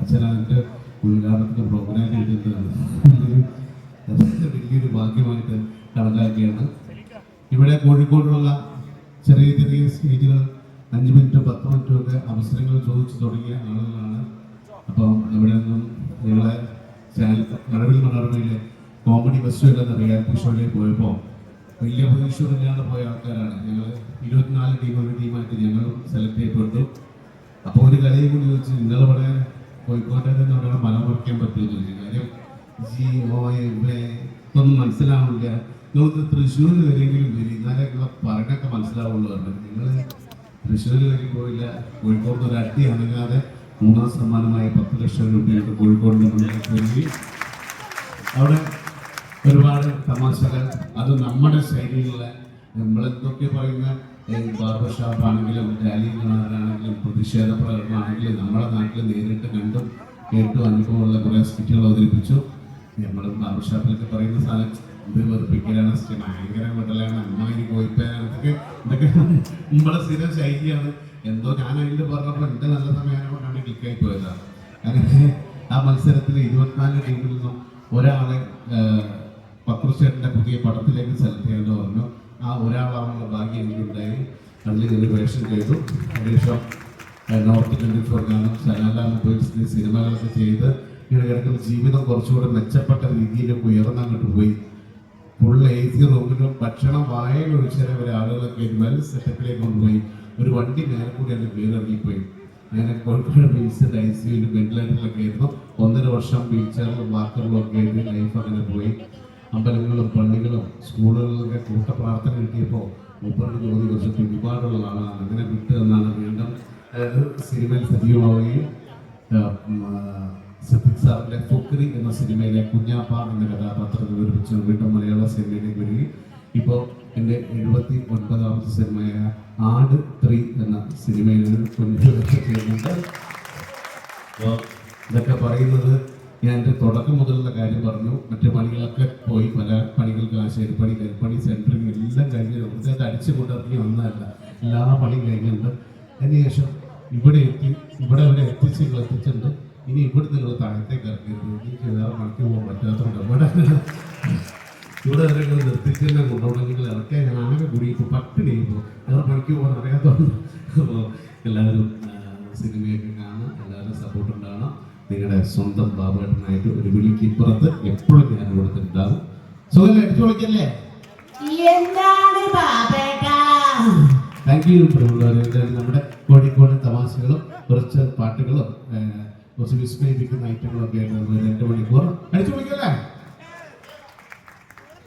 അച്ഛൻ അതിന്റെ ഉദ്ഘാടനത്തിന്റെ പ്രോഗ്രാം കഴിഞ്ഞിട്ടാണ്. വലിയൊരു ഭാഗ്യമായിട്ട് കണക്കാക്കിയാണ്. ഇവിടെ കോഴിക്കോടുള്ള ചെറിയ ചെറിയ സ്റ്റേജുകൾ അഞ്ച് മിനിറ്റ് പത്ത് മിനിറ്റും ഒക്കെ അവസരങ്ങൾ ചോദിച്ചു തുടങ്ങിയ ആളുകളാണ്. അപ്പം ഇവിടെ നിന്നും ഞങ്ങളെ ചാനൽ മഴവിൽ മനോരമയിലെ കോമഡി ഫെസ്റ്റിവലെന്നറിയാൻ തൃശ്ശൂരിൽ പോയപ്പോൾ വലിയ പ്രതീക്ഷയില്ലാതെ പോയ ആൾക്കാരാണ്. ഞങ്ങൾ ഇരുപത്തിനാല് ടീം ഒരു ടീമായിട്ട് ഞങ്ങൾ സെലക്ട് ചെയ്യപ്പെട്ടു. അപ്പോൾ ഒരു കളിയും കൂടി ചോദിച്ച് നിങ്ങളിവിടെ കോഴിക്കോട്ടെ തന്നെ ഒരാളെ മലം കുറയ്ക്കാൻ പറ്റുമെന്ന് കാര്യം ജി ഓ എ ഇതൊന്നും മനസ്സിലാവില്ല. നിങ്ങൾക്ക് തൃശ്ശൂരിൽ വരെയെങ്കിലും വരും. എന്നാലേ പറഞ്ഞൊക്കെ മനസ്സിലാവുള്ളൂ നിങ്ങൾ തൃശ്ശൂരിൽ വരെ പോയില്ല. കോഴിക്കോട് ഒരു അടി അനങ്ങാതെ മൂന്നാം സമ്മാനമായ പത്ത് ലക്ഷം രൂപയൊക്കെ കോഴിക്കോടിന് മുന്നിലേക്ക് വരികയും അവിടെ ഒരുപാട് തമാശകൾ. അത് നമ്മുടെ ശൈലിയിലുള്ള നമ്മളെന്തൊക്കെ പറയുന്ന ബാർബർ ഷാപ്പ് ആണെങ്കിലും റാലി കാണാനാണെങ്കിലും പ്രതിഷേധ പ്രകടനമാണെങ്കിലും നമ്മുടെ നാട്ടിൽ നേരിട്ട് കണ്ടും കേട്ടും അനുഭവമുള്ള കുറേ സ്കിറ്റുകൾ അവതരിപ്പിച്ചു. നമ്മൾ ബാർബർ ഷാപ്പിലൊക്കെ പറയുന്ന സാധനം ഇത് വെറുപ്പിക്കലാണ് ഭയങ്കര വിടലാണ് അമ്മായി പോയിപ്പോയാണ് ഇതൊക്കെ ഇതൊക്കെ നമ്മളെ സ്ഥിരം ശൈലിയാണ്. എന്തോ ഞാൻ അതിൽ പറഞ്ഞപ്പോൾ എന്റെ നല്ല സമയം കൊണ്ടാണ് ക്ലിക്കായി പോയതാണ് അങ്ങനെ ആ മത്സരത്തിൽ ഇരുപത്തിനാല് ടീമിൽ നിന്നും ഒരാളെ പക്രുശേട്ടന്റെ പുതിയ പടത്തിലേക്ക് സെലക്ട് ചെയ്യേണ്ടി പറഞ്ഞു. ആ ഒരാളാണെന്നുള്ള ഭാഗ്യം എനിക്കുണ്ടായി. അതിൽ ഒരു വേഷം ചെയ്തു. അതിനുശേഷം നോർത്ത് ട്വന്റി ഫോർ ഗാനം സലാല മൊബൈൽസിന്റെ സിനിമകളൊക്കെ ചെയ്ത് കിടക്കുന്ന ജീവിതം കുറച്ചുകൂടെ മെച്ചപ്പെട്ട രീതിയിലേക്ക് ഉയർന്നങ്ങോട്ട് പോയി. ഫുള്ള് എ സി റൂമിലും ഭക്ഷണം വായയിൽ ഒഴിച്ചാൽ വരെ ആളുകളൊക്കെ വെൽ സെറ്റപ്പിലേക്ക് കൊണ്ടുപോയി ഒരു വണ്ടി നേരെ കൂടി എന്റെ പേരിറങ്ങിപ്പോയി ഞാൻ കോഴിക്കോട് ബീച്ചിന്റെ ഐ സി യുവിൽ വെന്റിലേറ്ററിലൊക്കെ ആയിരുന്നു. ഒന്നര വർഷം വീൽ ചെയറിലും വാക്കറിലും ഒക്കെ ആയിട്ട് ലൈഫ് അങ്ങനെ പോയി. അമ്പലങ്ങളും പള്ളികളും സ്കൂളുകളിലൊക്കെ കൂട്ടപ്രാർത്ഥന കിട്ടിയപ്പോൾ മുപ്പത് ജോലി കുറച്ച് ഒരുപാടുള്ള ആളാണ് അങ്ങനെ വിട്ട് എന്നാണ് വീണ്ടും സിനിമയിൽ സജീവമാവുകയും സത്യക് സാറിന്റെ ഫുക്രി എന്ന സിനിമയിലെ കുഞ്ഞാപ്പ എന്ന കഥാപാത്രത്തെ വിവരിപ്പിച്ച് വീണ്ടും മലയാള സിനിമയിലേക്ക് വരികയും ഇപ്പോൾ എന്റെ എഴുപത്തി ഒൻപതാമത്തെ സിനിമയായ ആട് ത്രീ എന്ന സിനിമയിൽ കുഞ്ഞു ചെയ്യുന്നുണ്ട്. ഇതൊക്കെ പറയുന്നത് ഞാൻ എന്റെ തുടക്കം മുതലുള്ള കാര്യം പറഞ്ഞു. മറ്റു പണികളൊക്കെ പല പണി കരിപ്പണി സെന്ററിങ് എല്ലാം കഴിഞ്ഞ് വെറുതെ അടിച്ചു കൊണ്ടിറങ്ങി വന്നതല്ല. എല്ലാ പണിയും കഴിഞ്ഞിട്ടുണ്ട്. അതിനുശേഷം ഇവിടെ എത്തി ഇവിടെ വരെ എത്തിച്ച് നിങ്ങൾ എത്തിച്ചിട്ടുണ്ട്. ഇനി ഇവിടെ നിങ്ങൾ താഴത്തേക്ക് ഇറങ്ങരുത് എനിക്ക് വേറെ പണിക്ക് പോകാൻ പറ്റാത്തതുകൊണ്ട് ഇവിടെ ഇവിടെ വരെ നിങ്ങൾ നിർത്തിച്ചെന്നെ കൊണ്ടുപോകണമെങ്കിൽ ഇറക്കാൻ ഞാൻ ആകെ കൂടി ഇപ്പോൾ പട്ടിണി ഇപ്പോൾ വേറെ പണിക്ക് പോകാൻ അറിയാത്തതുകൊണ്ട് അപ്പോൾ എല്ലാവരും സിനിമയൊക്കെ കാണാം. എല്ലാവരും സപ്പോർട്ട് ഉണ്ടാകണം. നിങ്ങളുടെ സ്വന്തം ബാബുവേട്ടനായിട്ട് ഒരു വിളിക്ക് ഇപ്പുറത്ത് എപ്പോഴും സുഖം അടിച്ചു വിളിക്കല്ലേ എന്താണ് താങ്ക് യു നമ്മുടെ കോഴിക്കോട് തമാശകളും കുറച്ച് പാട്ടുകളും കുറച്ച് വിസ്മയിപ്പിക്കുന്ന ഐറ്റങ്ങളൊക്കെ ആയിരുന്നു. രണ്ട് മണിക്കൂർ.